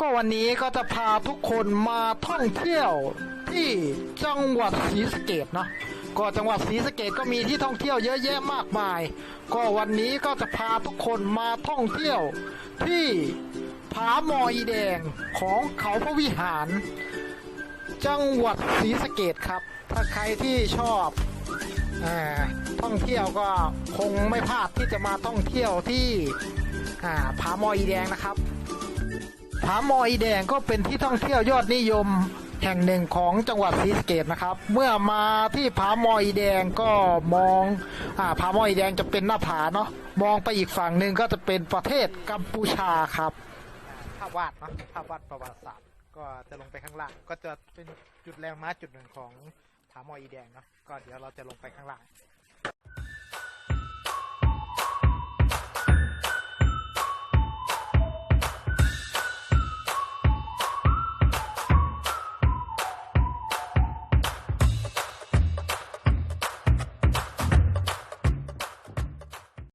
ก็วันนี้ก็จะพาทุกคนมาท่องเที่ยวที่จังหวัดศรีสะเกดเนาะก็จังหวัดศรีสะเกดก็มีที่ท่องเที่ยวเยอะแยะมากมาย ก็วันนี้ก็จะพาทุกคนมาท่องเที่ยวที่ผาหมออีแดงของเขาพระวิหาร จังหวัดศรีสะเกดครับ ถ้าใครที่ชอบอท่องเที่ยวก็คงไม่พลาดที่จะมาท่องเที่ยวที่ผาหมออีแดงนะครับ ผาหมออีแดงก็เป็นที่ท่องเที่ยวยอดนิยมแห่งหนึ่งของจังหวัดศรีสะเกดนะครับ เมื่อมาที่ผาหมออีแดงก็มองอ่าผาหมออีแดงจะเป็นหน้าผาเนาะมองไปอีกฝั่งหนึ่งก็จะเป็นประเทศกัมพูชาครับภาพวาดเนาะภาพวาดประวัติศาสตร์ก็จะลงไปข้างล่าง ก็จะเป็นจุดแรงม้าจุดหนึ่งของผาหมออีแดงเนาะก็เดี๋ยวเราจะลงไปข้างล่าง